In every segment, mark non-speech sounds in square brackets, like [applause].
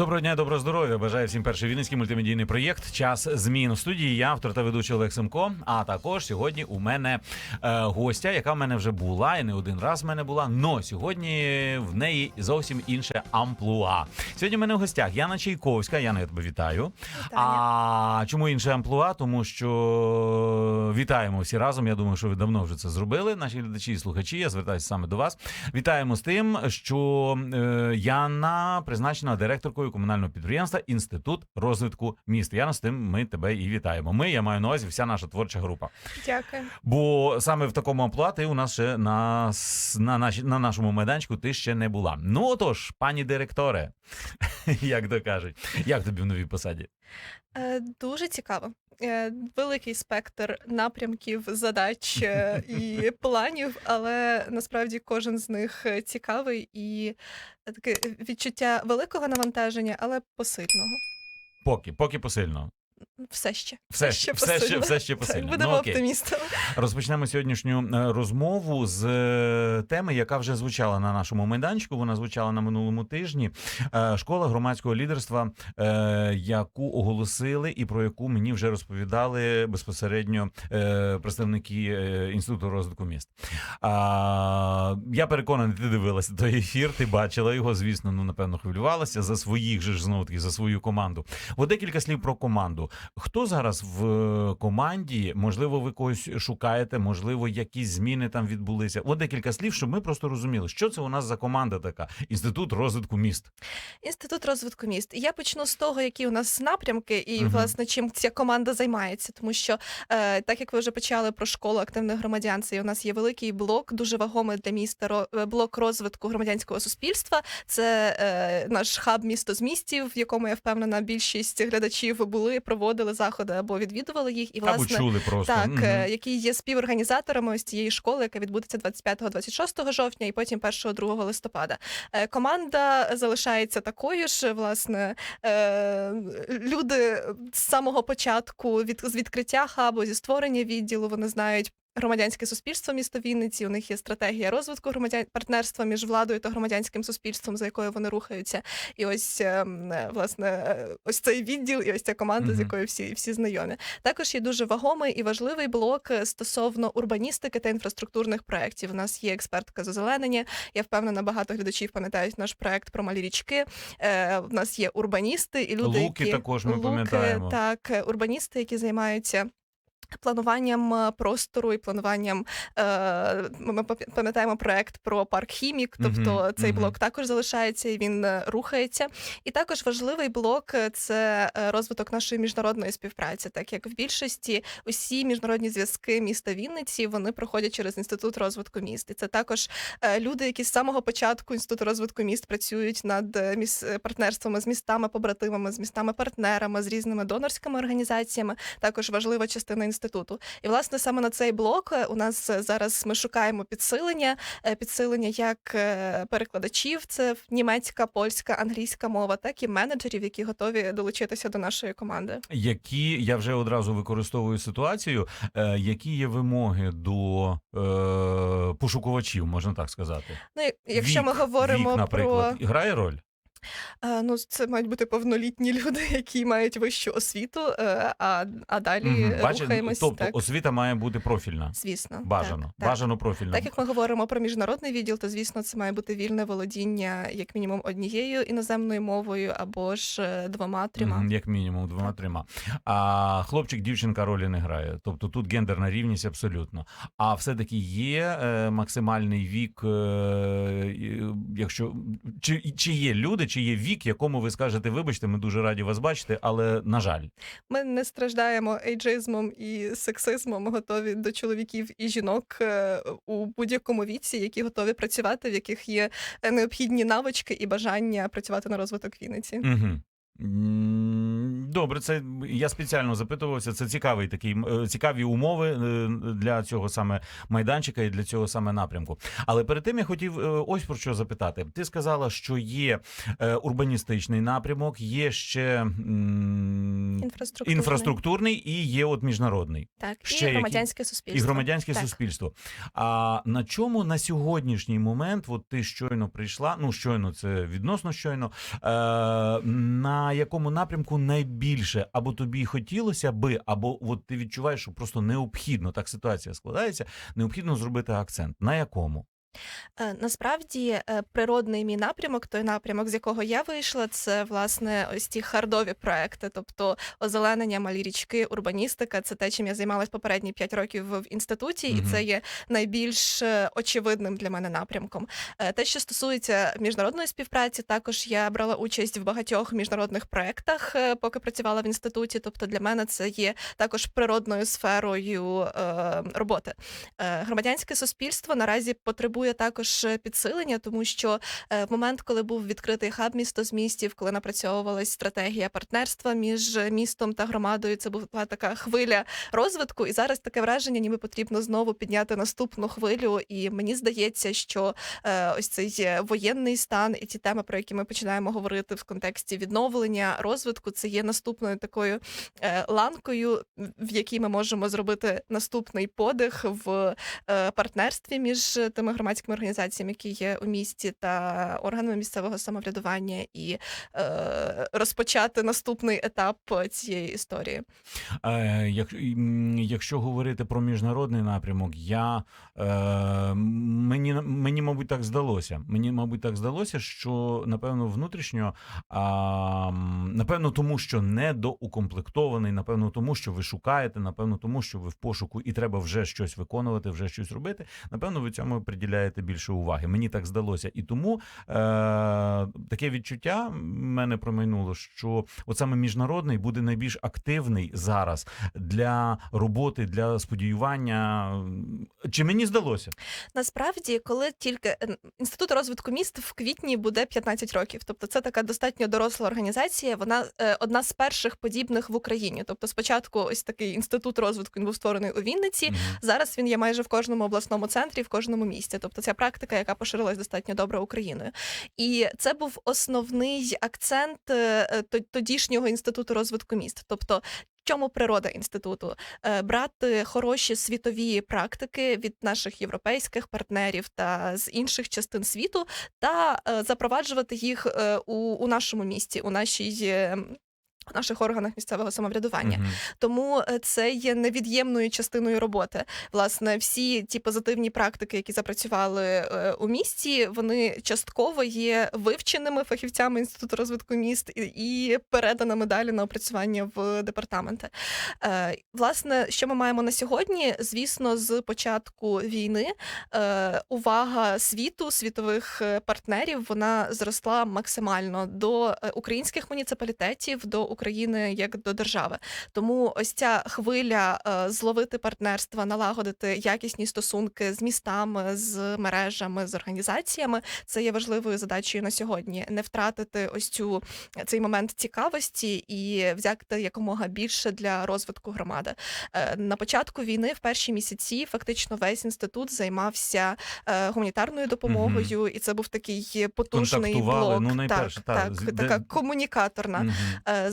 Доброго дня, доброго здоров'я. Бажаю всім перший вінницький мультимедійний проєкт Час змін у студії. Я автор та ведучий Олег Семко. А також сьогодні у мене е, гостя, яка в мене вже була, і не один раз в мене була. Но сьогодні в неї зовсім інше амплуа. Сьогодні в мене в гостях Яна Чайковська. Яна, я тебе вітаю. А чому інше амплуа? Тому що вітаємо всі разом. Я думаю, що ви давно вже це зробили. Наші глядачі і слухачі. Я звертаюся саме до вас. Вітаємо з тим, що е, Яна призначена директоркою комунального підприємства Інститут розвитку міст. Яна, з тим ми тебе і вітаємо. Ми, я маю на увазі, вся наша творча група. Дякую. Бо саме в такому амплуа ти у нас ще на, на, наш, на нашому майданчику ти ще не була. Ну отож, пані директоре, [laughs] як то кажуть, як тобі в новій посаді? Е, Дуже цікаво. Е, Великий спектр напрямків, задач е, [laughs] і планів, але насправді кожен з них цікавий і таке відчуття великого навантаження, але посильного. Поки, поки посильно. Все ще. Все, ще, все, ще, посильно. все ще Так, будемо Ну, окей. оптимістами. Розпочнемо сьогоднішню е, розмову з е, теми, яка вже звучала на нашому майданчику. Вона звучала на минулому тижні. Е, Школа громадського лідерства, яку оголосили, і про яку мені вже розповідали безпосередньо представники інституту розвитку міст. Я переконаний, ти дивилася той ефір, ти бачила його. Звісно, ну напевно хвилювалася за своїх же ж знову таки за свою команду. От декілька слів про команду. Хто зараз в е, команді? Можливо, ви когось шукаєте, можливо, якісь зміни там відбулися. От декілька слів, щоб ми просто розуміли, що це у нас за команда така. Інститут розвитку міст. Інститут розвитку міст. Я почну з того, які у нас напрямки, і Мгм. власне чим ця команда займається. Тому що, е, так як ви вже почали про школу активних громадян, це у нас є великий блок, дуже вагомий для міста е, блок розвитку громадянського суспільства. Це е, наш хаб місто з містів, в якому я впевнена, більшість глядачів були, проводили заходи або відвідували їх. І Або власне чули просто. так, Мгм. е, які є співорганізаторами ось цієї школи, яка відбудеться 25-26 жовтня і потім 1-2 листопада. Е, Команда залишається такою ж. Власне, е, люди з самого початку від з відкриття хабу зі створення відділу вони знають. Громадянське суспільство міста Вінниці. У них є стратегія розвитку громадян партнерства між владою та громадянським суспільством, за якою вони рухаються. І ось ем, е, власне е, ось цей відділ, і ось ця команда, з якою всі, всі знайомі. Також є дуже вагомий і важливий блок е, стосовно урбаністики та інфраструктурних проєктів. У нас є експертка з озеленення. Я впевнена, багато глядачів пам'ятають наш проект про малі річки. У нас є урбаністи і люди, Луки які також ми Луки, пам'ятаємо. Так, урбаністи, які займаються. Плануванням е, простору і плануванням е, ми пам- пам'ятаємо проект про парк хімік, тобто Мгм, цей мгм. блок також залишається і він е, рухається. І також важливий блок це розвиток нашої міжнародної співпраці, так як в більшості усі міжнародні зв'язки міста Вінниці вони проходять через інститут розвитку міст. І це також люди, які з самого початку інституту розвитку міст працюють над партнерствами з містами, побратимами, з містами партнерами, з різними донорськими організаціями. Також важлива частина інституту. І власне саме на цей блок е, у нас е, зараз ми шукаємо підсилення, е, підсилення як перекладачів, це німецька, польська, англійська мова, так і менеджерів, які готові долучитися до нашої команди. Які я вже одразу використовую ситуацію, які є вимоги до е, пошукувачів, можна так сказати. Ну, якщо ми говоримо вік, наприклад, про грає роль. Е, ну, це мають бути повнолітні [laughs] люди, які мають вищу освіту, е, а, а далі Мгм. рухаємось тобто так. освіта має бути профільна. Звісно, Бажано, так, так. бажано профільна. Так як ми говоримо про міжнародний відділ, то звісно це має бути вільне володіння як мінімум однією іноземною мовою або ж е, двома трьома. Мгм, Як мінімум, двома трьома. А хлопчик, дівчинка ролі не грає. Тобто тут гендерна рівність абсолютно. А все-таки є е, максимальний вік, е, і, якщо чи, чи є люди, чи є вік, якому ви скажете, вибачте, ми дуже раді вас бачити, але на жаль, Ми не страждаємо ейджизмом і сексизмом. Готові до чоловіків і жінок е, у будь-якому віці, які готові працювати, в яких є е, необхідні навички і бажання працювати на розвиток Вінниці. угу. Добре, це я спеціально запитувався. Це цікавий такий е, цікаві умови е, для цього саме майданчика і для цього саме напрямку. Але перед тим я хотів е, ось про що запитати. Ти сказала, що є урбаністичний напрямок, є ще Інфраструктурний. інфраструктурний і є от міжнародний. Так, Ще і які? громадянське І громадянське Так. суспільство. А на чому на сьогоднішній момент, от ти щойно прийшла, ну щойно це відносно щойно. Е, на якому напрямку найбільше або тобі хотілося би, або от ти відчуваєш, що просто необхідно, так ситуація складається, необхідно зробити акцент. На якому? Е, Насправді е, природний мій напрямок, той напрямок, з якого я вийшла, це власне ось ті хардові проекти, тобто озеленення, малі річки, урбаністика. Це те, чим я займалась попередні 5 років в інституті, і Мгм. це є найбільш е, очевидним для мене напрямком. Те, що стосується міжнародної співпраці, також я брала участь в багатьох міжнародних проектах, поки працювала в інституті. Тобто для мене це є також природною сферою роботи. Громадянське суспільство наразі потребує також е, підсилення, тому що е, в момент, коли був відкритий хаб місто з містів, коли напрацьовувалась стратегія партнерства між містом та громадою, це була така хвиля розвитку. І зараз таке враження, ніби потрібно знову підняти наступну хвилю. І мені здається, що е, ось цей е, воєнний стан і ті теми, про які ми починаємо говорити в контексті відновлення розвитку, це є наступною такою е, ланкою, в якій ми можемо зробити наступний подих в е, партнерстві між тими громадськими організаціями, які є у місті, та органами місцевого самоврядування, і е, розпочати наступний етап цієї історії. Е, як, якщо говорити про міжнародний напрямок, я е, мені мені, мабуть, так здалося. Мені, мабуть, так здалося, що напевно внутрішньо, а, напевно, тому що недоукомплектований, напевно, тому що ви шукаєте, напевно, тому що ви в пошуку і треба вже щось виконувати, вже щось робити. Напевно, ви цьому приділяєте більше уваги. Мені так здалося. І тому е, таке відчуття мене промайнуло, що от саме міжнародний буде найбільш активний зараз для роботи, для сподівання. Чи мені здалося? Насправді, коли тільки е, інститут розвитку міст в квітні буде 15 років, тобто це така достатньо доросла організація. Вона е, одна з перших подібних в Україні. Тобто, спочатку, ось такий інститут розвитку він був створений у Вінниці. Мгм. Зараз він є майже в кожному обласному центрі, в кожному місті. Тобто, ця практика, яка поширилась достатньо добре Україною. І це був основний акцент е, то- тодішнього інституту розвитку міст. Тобто, чому природа інституту? Е, Брати хороші світові практики від наших європейських партнерів та з інших частин світу, та е, запроваджувати їх е, у, у нашому місті, у нашій. В наших органах місцевого самоврядування, Мгм. тому е, це є невід'ємною частиною роботи. Власне, всі ті позитивні практики, які запрацювали е, у місті, вони частково є вивченими фахівцями інституту розвитку міст і, переданими далі на опрацювання в департаменти. Е, Власне, що ми маємо на сьогодні? Звісно, з початку війни увага світу, світових партнерів, вона зросла максимально до українських муніципалітетів, до України як до держави. Тому ось ця хвиля е, зловити партнерства, налагодити якісні стосунки з містами, з мережами, з організаціями, це є важливою задачею на сьогодні. Не втратити ось цю цей момент цікавості і взяти якомога більше для розвитку громади. Е, На початку війни, в перші місяці, фактично весь інститут займався е, гуманітарною допомогою, і це був такий потужний блок. ну, найперше, так, та, так, з- така комунікаторна. Мгм.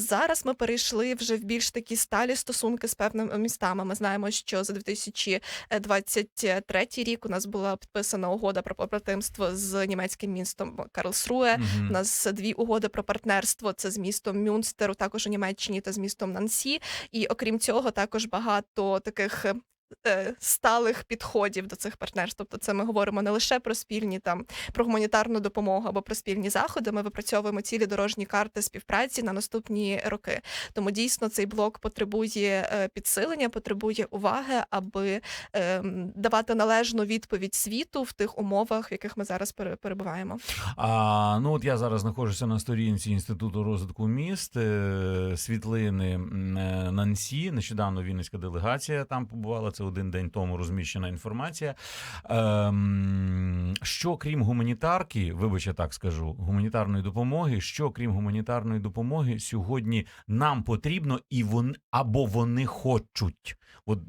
Зараз ми перейшли вже в більш такі сталі стосунки з певними містами. Ми знаємо, що за 2023 рік у нас була підписана угода про побратимство з німецьким містом Карлсруе. Мгм. У нас дві угоди про партнерство. Це з містом Мюнстеру, також у Німеччині та з містом Нансі. І окрім цього, також багато таких. Е, Сталих підходів до цих партнерств, тобто це ми говоримо не лише про спільні там про гуманітарну допомогу або про спільні заходи. Ми випрацьовуємо цілі дорожні карти співпраці на наступні роки. Тому дійсно цей блок потребує е, підсилення, потребує уваги, аби ем, давати належну відповідь світу в тих умовах, в яких ми зараз пере- перебуваємо. А, ну от я зараз знаходжуся на сторінці Інституту розвитку міст, е, світлини Нансі. Нещодавно Вінницька делегація там побувала. Це один день тому розміщена інформація. Ем, що крім гуманітарки, вибач, я так скажу, гуманітарної допомоги, що крім гуманітарної допомоги сьогодні нам потрібно, і вони або вони хочуть. От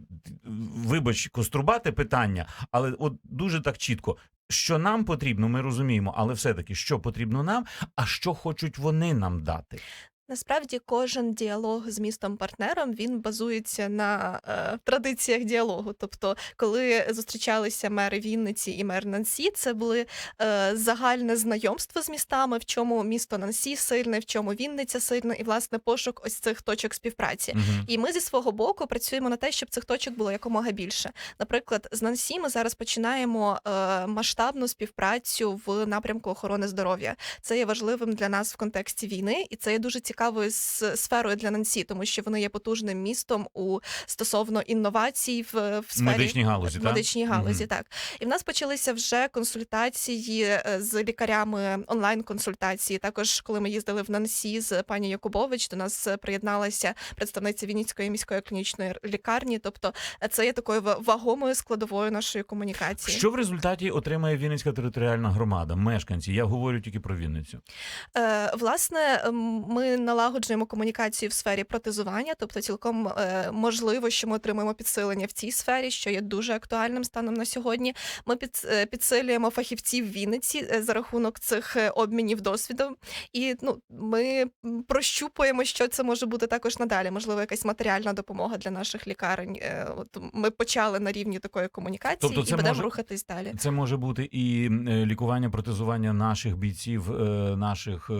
вибач, кострубате питання, але от дуже так чітко. Що нам потрібно, ми розуміємо, але все-таки що потрібно нам, а що хочуть вони нам дати. Насправді кожен діалог з містом партнером він базується на е, традиціях діалогу. Тобто, коли зустрічалися мери Вінниці і мер Нансі, це були е, загальне знайомство з містами, в чому місто Нансі сильне, в чому Вінниця сильна, і власне пошук ось цих точок співпраці. Мгм. І ми зі свого боку працюємо на те, щоб цих точок було якомога більше. Наприклад, з Нансі ми зараз починаємо е, масштабну співпрацю в напрямку охорони здоров'я. Це є важливим для нас в контексті війни, і це є дуже цікавою сферою для Нансі, тому що вони є потужним містом у стосовно інновацій в, в сфері медичній галузі, в медичній галузі. Мгм. Так і в нас почалися вже консультації е, з лікарями, онлайн консультації. Також, коли ми їздили в Нансі з пані Якубович, до нас е, приєдналася представниця Вінницької міської клінічної лікарні. Тобто, е, це є такою вагомою складовою нашої комунікації. Що в результаті отримає Вінницька територіальна громада, мешканці? Я говорю тільки про Вінницю. Е, Власне, ми налагоджуємо комунікацію в сфері протезування, тобто цілком е, можливо, що ми отримаємо підсилення в цій сфері, що є дуже актуальним станом на сьогодні. Ми е, підсилюємо фахівців в Вінниці е, за рахунок цих обмінів досвідом. І ну, ми прощупуємо, що це може бути також надалі. Можливо, якась матеріальна допомога для наших лікарень. От ми почали на рівні такої комунікації Тобто і будемо може- рухатись далі. Це може бути і лікування, протезування наших бійців, наших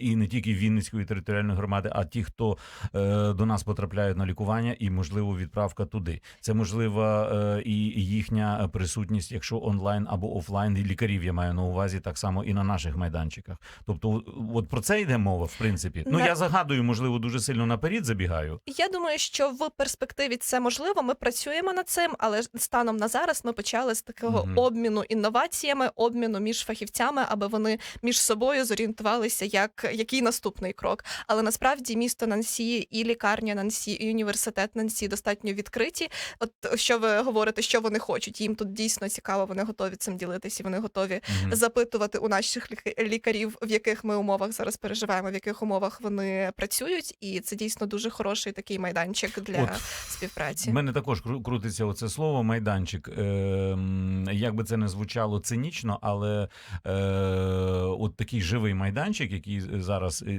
і не тільки Вінницької територіальної громади, а ті, хто е, до нас потрапляють на лікування, і можливо відправка туди. Це можлива е, і їхня присутність, якщо онлайн або офлайн, і лікарів я маю на увазі так само і на наших майданчиках. Тобто, от про це йде мова, в принципі. Ну На- я загадую, можливо, дуже сильно наперед забігаю. Я думаю, що в перспективі це можливо. Ми працюємо над цим, але станом на зараз ми почали з такого Мгм. обміну інноваціями, обміну між фахівцями, аби вони між собою зорієнтувалися, як який наступний крок. Але насправді місто Нансі і лікарня Нансі, і університет Нансі достатньо відкриті. От що ви говорите, що вони хочуть? Їм тут дійсно цікаво, вони готові цим ділитися, вони готові Мгм. запитувати у наших ліка- лікарів, в яких ми умовах зараз переживаємо, в яких умовах вони працюють, і це дійсно дуже хороший такий майданчик для От. співпраці. У мене також кру- крутиться оце слово майданчик. Ем, як би це не звучало цинічно, але е, от такий живий майданчик, який зараз, е,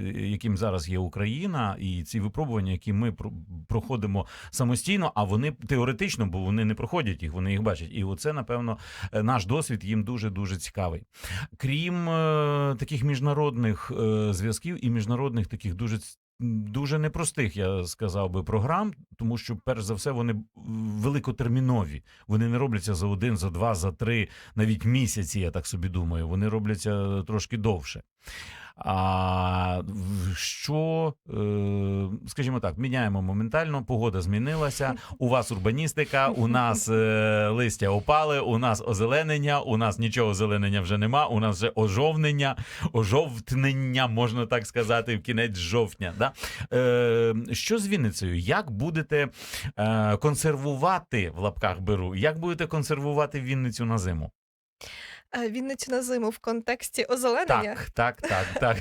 зараз є Україна, і ці випробування, які ми про- проходимо самостійно, а вони теоретично, бо вони не проходять їх, вони їх бачать. І оце, напевно, е, наш досвід їм дуже дуже цікавий. Крім е, таких міжнародних е, зв'язків і міжнародних таких дуже дуже непростих, я сказав би, програм, тому що, перш за все, вони великотермінові. Вони не робляться за один, за два, за три, навіть місяці, я так собі думаю. Вони робляться трошки довше. А що, е, скажімо так, міняємо моментально, погода змінилася. У вас урбаністика, у нас е, листя опали, у нас озеленення, у нас нічого озеленення вже нема, у нас вже ожовнення, ожовтнення, можна так сказати, в кінець жовтня. Да? Е, що з Вінницею? Як будете консервувати в лапках беру? Як будете консервувати Вінницю на зиму? Е, Вінницю на зиму в контексті озеленення. Так, так, так, так.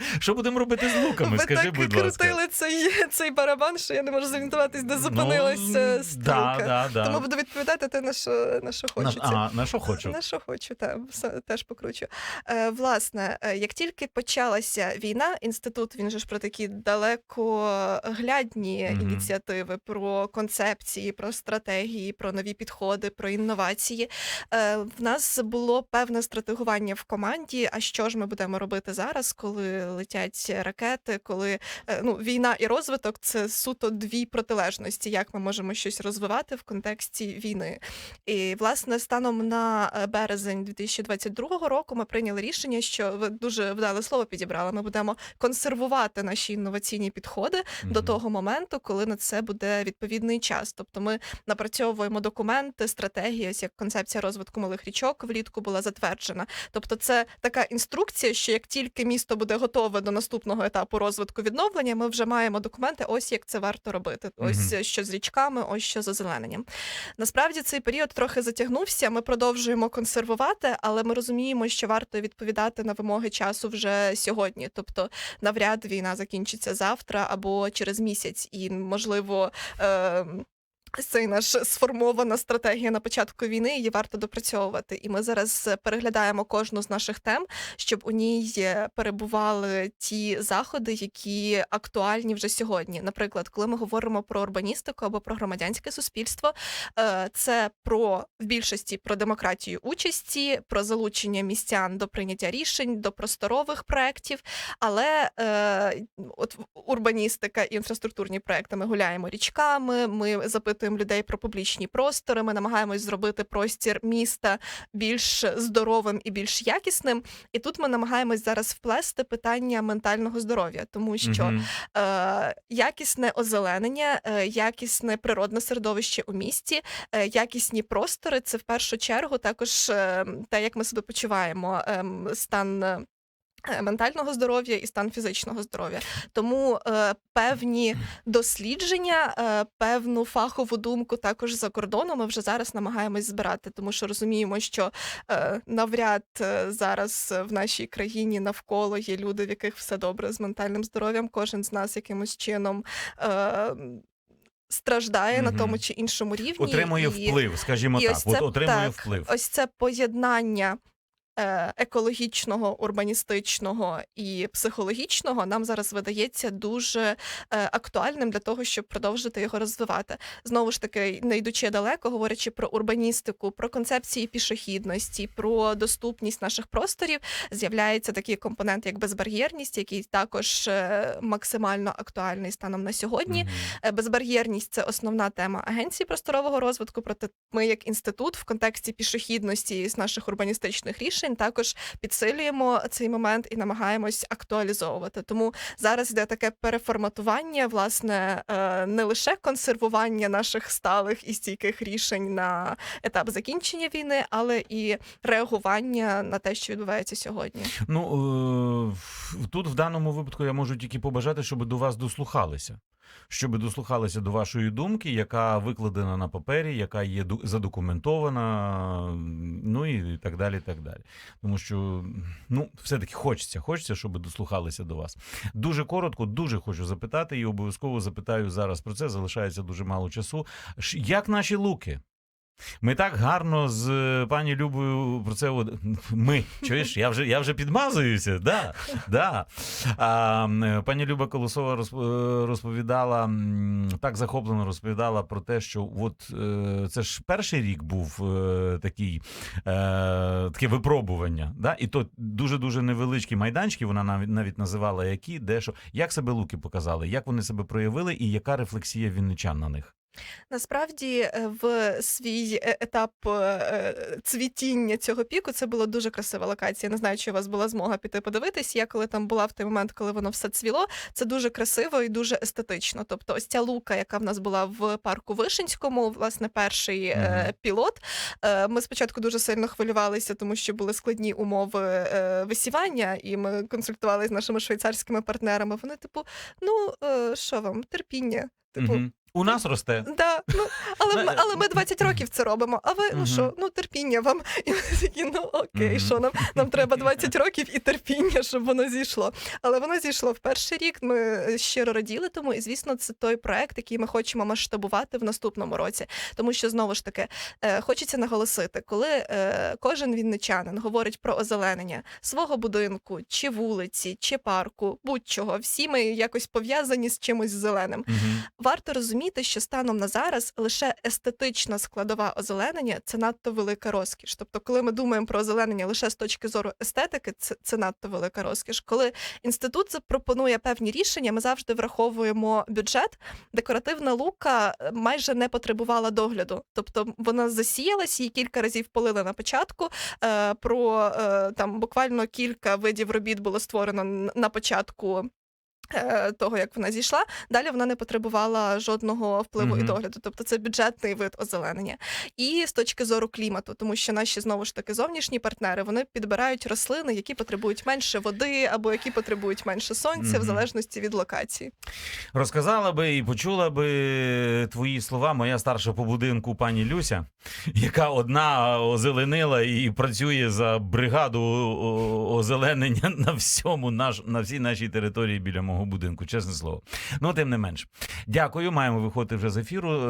[laughs] Що будемо робити з луками? Ви Скажи, так будь ласка. крутили цей, цей барабан, що я не можу зорієнтуватись, де зупинилася Ну, стрілка. Да, да, да. Тому буду відповідати те, на що, на що хочеться. а, на що хочу? [laughs] На що хочу, та все- теж покручу. Е, власне, е, як тільки почалася війна, інститут він же ж про такі далекоглядні ініціативи, про концепції, про стратегії, про нові підходи, про інновації. Е, в нас було певне стратегування в команді. А що ж ми будемо робити зараз, коли летять ракети, коли е, ну, війна і розвиток це суто дві протилежності, як ми можемо щось розвивати в контексті війни. І власне станом на е, березень 2022 року ми прийняли рішення, що ви дуже вдале слово підібрали. Ми будемо консервувати наші інноваційні підходи до того моменту, коли на це буде відповідний час. Тобто ми напрацьовуємо документи, стратегії, ось як концепція розвитку малих річок влітку розвитку була затверджена. Тобто, це така інструкція, що як тільки місто буде готове до наступного етапу розвитку відновлення, ми вже маємо документи, ось як це варто робити. Ось що з річками, ось що з озелененням. Насправді цей період трохи затягнувся. Ми продовжуємо консервувати, але ми розуміємо, що варто відповідати на вимоги часу вже сьогодні. Тобто, навряд війна закінчиться завтра або через місяць, і можливо. Е- цей наш сформована стратегія на початку війни її варто допрацьовувати. І ми зараз переглядаємо кожну з наших тем, щоб у ній е, перебували ті заходи, які актуальні вже сьогодні. Наприклад, коли ми говоримо про урбаністику або про громадянське суспільство, е, це про в більшості про демократію участі, про залучення містян до прийняття рішень, до просторових проєктів. Але е, от урбаністика і інфраструктурні проекти ми гуляємо річками. Ми запитуємо людей про публічні простори. Ми намагаємось зробити простір міста більш здоровим і більш якісним. І тут ми намагаємось зараз вплести питання ментального здоров'я, тому що Мгм. е, якісне озеленення, е, якісне природне середовище у місті, е, якісні простори це в першу чергу також е, те, як ми себе почуваємо, ем, стан. Е, Ментального здоров'я і стан фізичного здоров'я, тому е, певні дослідження, е, певну фахову думку також за кордоном ми вже зараз намагаємось збирати, тому що розуміємо, що е, навряд е, зараз в нашій країні навколо є люди, в яких все добре з ментальним здоров'ям. Кожен з нас якимось чином. Е, Страждає на тому чи іншому рівні Отримує і вплив, скажімо і так. ось От отримує так, вплив. ось це поєднання екологічного, урбаністичного і психологічного нам зараз видається дуже е, актуальним для того, щоб продовжити його розвивати. Знову ж таки, не йдучи далеко, говорячи про урбаністику, про концепції пішохідності, про доступність наших просторів, з'являється такий компонент, як безбар'єрність, який також е, максимально актуальний станом на сьогодні. Мгм. Е, Безбар'єрність це основна тема агенції просторового розвитку. Проте ми, як інститут, в контексті пішохідності з наших урбаністичних рішень, також підсилюємо цей момент і намагаємось актуалізовувати. Тому зараз йде таке переформатування, власне, е, не лише консервування наших сталих і стійких рішень на етап закінчення війни, але і реагування на те, що відбувається сьогодні. Ну е, тут в даному випадку я можу тільки побажати, щоб до вас дослухалися. Щоб дослухалися до вашої думки, яка викладена на папері, яка є задокументована, ну і так далі. так далі. Тому що ну, все-таки хочеться, хочеться, щоб дослухалися до вас. Дуже коротко, дуже хочу запитати, і обов'язково запитаю зараз про це. Залишається дуже мало часу. Як наші луки? Ми так гарно з е, пані Любою про це [laughs] ми. Чуєш, я вже я вже підмазуюся. Да, да. А, пані Люба Колосова е, розповідала так захоплено розповідала про те, що от е, це ж перший рік був такий таке випробування. Да? І то дуже дуже невеличкі майданчики. Вона навіть називала які, де що як себе луки показали, як вони себе проявили, і яка рефлексія вінничан на них. Насправді, е, в свій е- етап е, цвітіння цього піку це була дуже красива локація. Не знаю, чи у вас була змога піти подивитись. Я коли там була в той момент, коли воно все цвіло, це дуже красиво і дуже естетично. Тобто, ось ця лука, яка в нас була в парку Вишинському, власне, перший е, Мгм. пілот. Ми спочатку дуже сильно хвилювалися, тому що були складні умови висівання, і ми консультувалися з нашими швейцарськими партнерами. Вони, типу, ну що вам, терпіння. Типу, Мгм. У нас росте. Да, ну, але, ми, але ми 20 років це робимо. А ви, ну що, ну терпіння вам. І ми такі, ну окей, що нам, нам треба 20 років і терпіння, щоб воно зійшло. Але воно зійшло в перший рік. Ми щиро раділи тому, і звісно, це той проект, який ми хочемо масштабувати в наступному році. Тому що знову ж таки е, хочеться наголосити, коли е, кожен вінничанин говорить про озеленення свого будинку, чи вулиці, чи парку, будь-чого, всі ми якось пов'язані з чимось зеленим. Варто розуміти, що станом на зараз лише естетична складова озеленення це надто велика розкіш. Тобто, коли ми думаємо про озеленення лише з точки зору естетики, це, це надто велика розкіш. Коли інститут запропонує певні рішення, ми завжди враховуємо бюджет. Декоративна лука е, майже не потребувала догляду. Тобто вона засіялась, її кілька разів полили на початку. Е, про е, там буквально кілька видів робіт було створено на початку того, як вона зійшла, далі вона не потребувала жодного впливу і догляду. Тобто це бюджетний вид озеленення. І з точки зору клімату, тому що наші знову ж таки зовнішні партнери вони підбирають рослини, які потребують менше води або які потребують менше сонця, Мгм. в залежності від локації. Розказала би і почула би твої слова моя старша по будинку пані Люся, яка одна озеленила і працює за бригаду озеленення на всьому наш, на всій нашій території біля мого будинку, чесне слово. Ну, тим не менш. Дякую. Маємо виходити вже з ефіру. Е,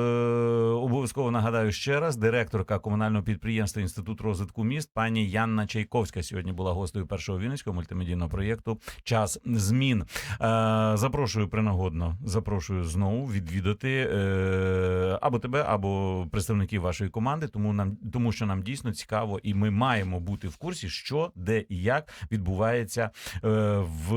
обов'язково нагадаю ще раз: директорка комунального підприємства Інститут розвитку міст пані Янна Чайковська сьогодні була гостею першого вінницького мультимедійного проєкту Час змін. Е, запрошую принагодно, запрошую знову відвідати е, або тебе, або представників вашої команди, тому нам тому, що нам дійсно цікаво, і ми маємо бути в курсі, що де і як відбувається е, в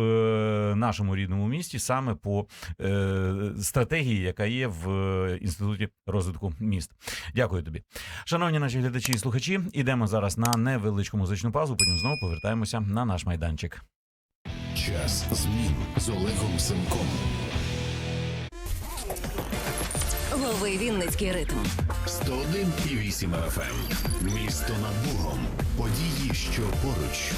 нашому рідному місті, саме по е, стратегії, яка є в е, інституті розвитку міст. Дякую тобі, шановні наші глядачі і слухачі. Ідемо зараз на невеличку музичну паузу. Потім знову повертаємося на наш майданчик. Час змін з Олегом Семком. Лови Вінницький ритм. 101,8 FM. Місто над Богом. Події, що поруч.